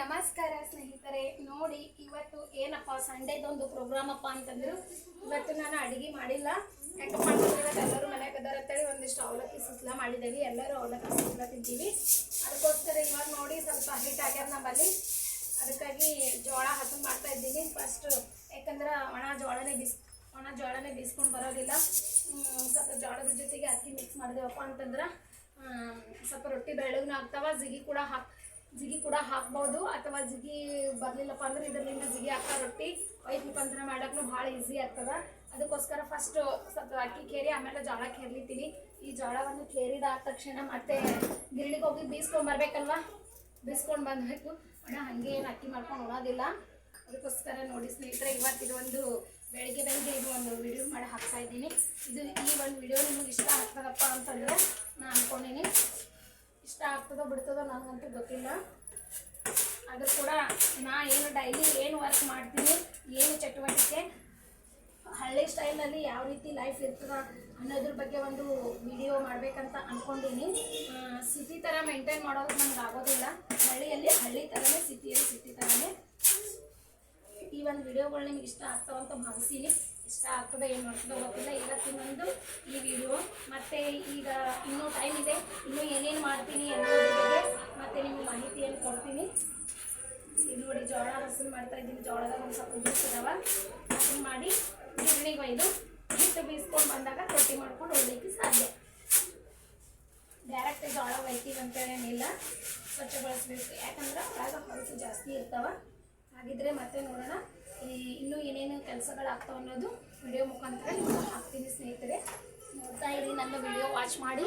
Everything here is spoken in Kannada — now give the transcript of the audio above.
ನಮಸ್ಕಾರ ಸ್ನೇಹಿತರೆ. ನೋಡಿ, ಇವತ್ತು ಏನಪ್ಪ, ಸಂಡೇದೊಂದು ಪ್ರೋಗ್ರಾಮ್ ಅಪ್ಪ ಅಂತಂದ್ರು. ಇವತ್ತು ನಾನು ಅಡುಗೆ ಮಾಡಿಲ್ಲ. ಯಾಕಪ್ಪ ಅಂತಂದ್ರೆ ಎಲ್ಲರೂ ಮನೆಗೆ ಅಂತೇಳಿ ಒಂದಿಷ್ಟು ಅವಲಕ್ಕಿ ಸುಸ್ಲ ಮಾಡಿದ್ದೇವೆ. ಎಲ್ಲರೂ ಅವಲಕ್ಕಿ ಸುಸ್ಲ ತಿಂತೀವಿ. ಅದಕ್ಕೋಸ್ಕರ ಇವಾಗ ನೋಡಿ ಸ್ವಲ್ಪ ಹಿಟ್ ಆಗ್ಯಾರ ನಮ್ಮಲ್ಲಿ ಅದಕ್ಕಾಗಿ ಜೋಳ ಹಸನ್ ಮಾಡ್ತಾ ಇದ್ದೀನಿ. ಫಸ್ಟ್ ಯಾಕಂದ್ರೆ ಒಣ ಜೋಳನೇ ಬಿಸ್, ಒಣ ಜೋಳನೇ ಬೀಸ್ಕೊಂಡು ಬರೋದಿಲ್ಲ. ಸ್ವಲ್ಪ ಜೋಳದ ಜೊತೆಗೆ ಅಕ್ಕಿ ಮಿಕ್ಸ್ ಮಾಡಿದೆವಪ್ಪ ಅಂತಂದ್ರೆ ಸ್ವಲ್ಪ ರೊಟ್ಟಿ ಬೆಳಗ್ನ ಆಗ್ತಾವ ಜಿಗಿ ಕೂಡ ಹಾಕ್ ಜಿಗಿ ಕೂಡ ಹಾಕ್ಬೋದು. ಅಥವಾ ಜಿಗಿ ಬರ್ಲಿಲ್ಲಪ್ಪ ಅಂದ್ರೆ ಇದರಿಂದ ಜಿಗಿ ಹಾಕೋ ರೊಟ್ಟಿ, ವೈಟ್ ಮುಖಾಂತರ ಮಾಡೋಕ್ಕೂ ಭಾಳ ಈಸಿ ಆಗ್ತದ. ಅದಕ್ಕೋಸ್ಕರ ಫಸ್ಟ್ ಸ್ವಲ್ಪ ಅಕ್ಕಿ ಕೇರಿ, ಆಮೇಲೆ ಜೋಳ ಕೇರ್ಲಿತೀನಿ ಈ ಜೋಳವನ್ನು ಕೇರಿದಾದ ತಕ್ಷಣ ಮತ್ತೆ ಗಿರಣಿಗೆ ಹೋಗಿ ಬೀಸ್ಕೊಂಡ್ ಬರ್ಬೇಕಲ್ವಾ? ಬೀಸ್ಕೊಂಡು ಬಂದ್ಬೇಕು ಅಣ್ಣ ಹಂಗೆ ಏನು ಅಕ್ಕಿ ಮಾಡ್ಕೊಂಡು ಅದಕ್ಕೋಸ್ಕರ ನೋಡಿ ಸ್ನೇಹಿತರೆ, ಇವತ್ತು ಇದೊಂದು ಬೆಳಿಗ್ಗೆ ಬೆಳಿಗ್ಗೆ ಇದು ಒಂದು ವಿಡಿಯೋ ಮಾಡಿ ಹಾಕ್ತಾ ಇದ್ದೀನಿ. ಇದು ಈ ಒಂದು ವಿಡಿಯೋ ನಿಮಗೆ ಇಷ್ಟ ಆಗ್ತದಪ್ಪ ಬಿಡ್ತದೋ ನನಗಂತೂ ಗೊತ್ತಿಲ್ಲ. ಅದು ಕೂಡ ನಾ ಏನು ಡೈಲಿ ಏನು ವರ್ಕ್ ಮಾಡ್ತೀನಿ, ಏನು ಚಟುವಟಿಕೆ, ಹಳ್ಳಿ ಸ್ಟೈಲಲ್ಲಿ ಯಾವ ರೀತಿ ಲೈಫ್ ಇರ್ತದ ಅನ್ನೋದ್ರ ಬಗ್ಗೆ ಒಂದು ವಿಡಿಯೋ ಮಾಡಬೇಕಂತ ಅಂದ್ಕೊಂಡೀನಿ ಸಿಟಿ ಥರ ಮೇಂಟೈನ್ ಮಾಡೋದು ನನಗೆ ಆಗೋದಿಲ್ಲ. ಹಳ್ಳಿಯಲ್ಲಿ ಹಳ್ಳಿ ಥರನೇ ಸಿಟಿಯಲ್ಲಿ ಸಿಟಿ ಥರನೇ ಈ ಒಂದು ವಿಡಿಯೋಗಳು ನಿಮ್ಗೆ ಇಷ್ಟ ಆಗ್ತಾವಂತ ಭಾವಿಸ್ತೀನಿ ಇಷ್ಟ ಆಗ್ತದೆ ಏನು ಮಾಡ್ತದೆ ಗೊತ್ತಿಲ್ಲ. ಇವತ್ತಿನೊಂದು ಈ ವಿಡಿಯೋ ಮತ್ತು ಈಗ ಇನ್ನೂ ಟೈಮ್ ಇದೆ. ಇನ್ನೂ ಏನೇನು ಮಾಡ್ತೀನಿ ಅನ್ನೋದ್ರ ಹಸನ್ ಮಾಡ್ತಾ ಇದ್ದೀನಿ. ಜೋಳದಾಗ ಒಂದು ಸ್ವಲ್ಪ ಬೀಸಿದವ ಹಸನ್ ಮಾಡಿ ಗಿರಣಿಗೆ ಒಯ್ದು ಹಿಟ್ಟು ಬೀಸ್ಕೊಂಡು ಬಂದಾಗ ರೊಟ್ಟಿ ಮಾಡ್ಕೊಂಡು ಹೋಗ್ಲಿಕ್ಕೆ ಸಾಧ್ಯ. ಡೈರೆಕ್ಟ್ ಜೋಳ ಒಯ್ತೀವಿ ಅಂತೇಳೇನಿಲ್ಲ ಸ್ವಚ್ಛಗೊಳಿಸ್ಬೇಕು. ಯಾಕಂದ್ರೆ ಒಳಗೆ ಹೊಲಸು ಜಾಸ್ತಿ ಇರ್ತಾವ. ಹಾಗಿದ್ರೆ ಮತ್ತೆ ನೋಡೋಣ. ಈ ಇನ್ನೂ ಏನೇನು ಕೆಲಸಗಳಾಗ್ತಾವ ಅನ್ನೋದು ವಿಡಿಯೋ ಮುಖಾಂತರ ನಿಮ್ಗೆ ಹಾಕ್ತೀನಿ ಸ್ನೇಹಿತರೆ. ನೋಡ್ತಾ ಇರಿ, ನನ್ನ ವಿಡಿಯೋ ವಾಚ್ ಮಾಡಿ.